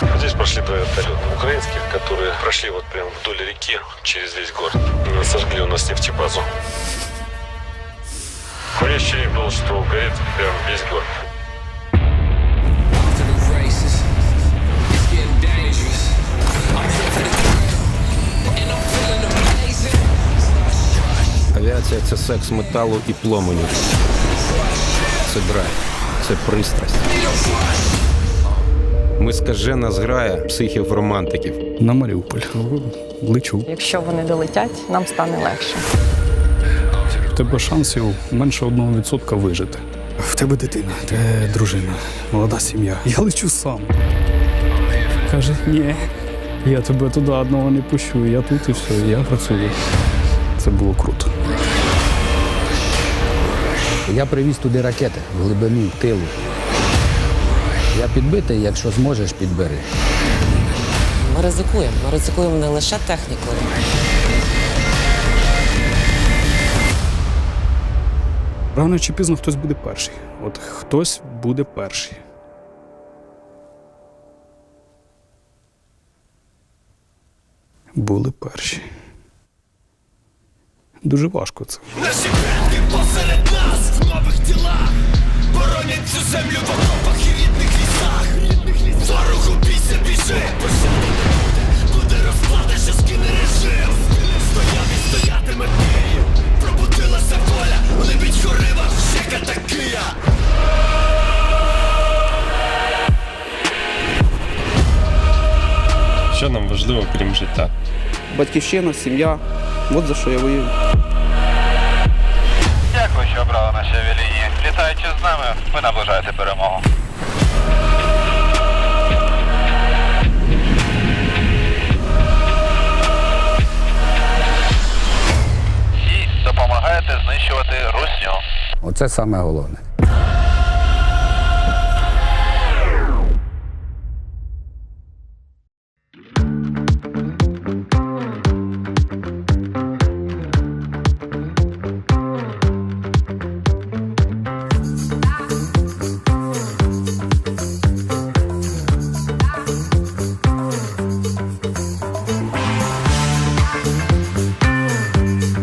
Здесь прошли два вертолета украинских, которые прошли вот прям вдоль реки через весь город. Сожгли у нас нефтебазу. Курящий был, что горит прям весь город. Авіація це секс металу і пломеню. Це драйв, це пристрасть. Ми скажена зграя психів-романтиків. На Маріуполь. Лечу. Якщо вони долетять, нам стане легше. В тебе шансів менше одного відсотка вижити. В тебе дитина, в тебе дружина, молода сім'я. Я лечу сам. Каже, ні, я тебе туди одного не пущу. Я тут і все, я працюю. Це було круто. Я привіз туди ракети в глибину тилу. Я підбитий, якщо зможеш, підбери. Ми ризикуємо. Ми ризикуємо не лише технікою. Рано чи пізно хтось буде перший. От хтось буде перший. Були перші. Дуже важко це. Наші предки посеред нас в нових тілах боронять цю землю Що нам важливо, крім життя? батьківщина, сім'я. От за що я воюю. Дякую, що обрали наші авіалінії. Літаючи з нами, ви наближаєте перемогу. І допомагаєте знищувати русню. Оце саме головне.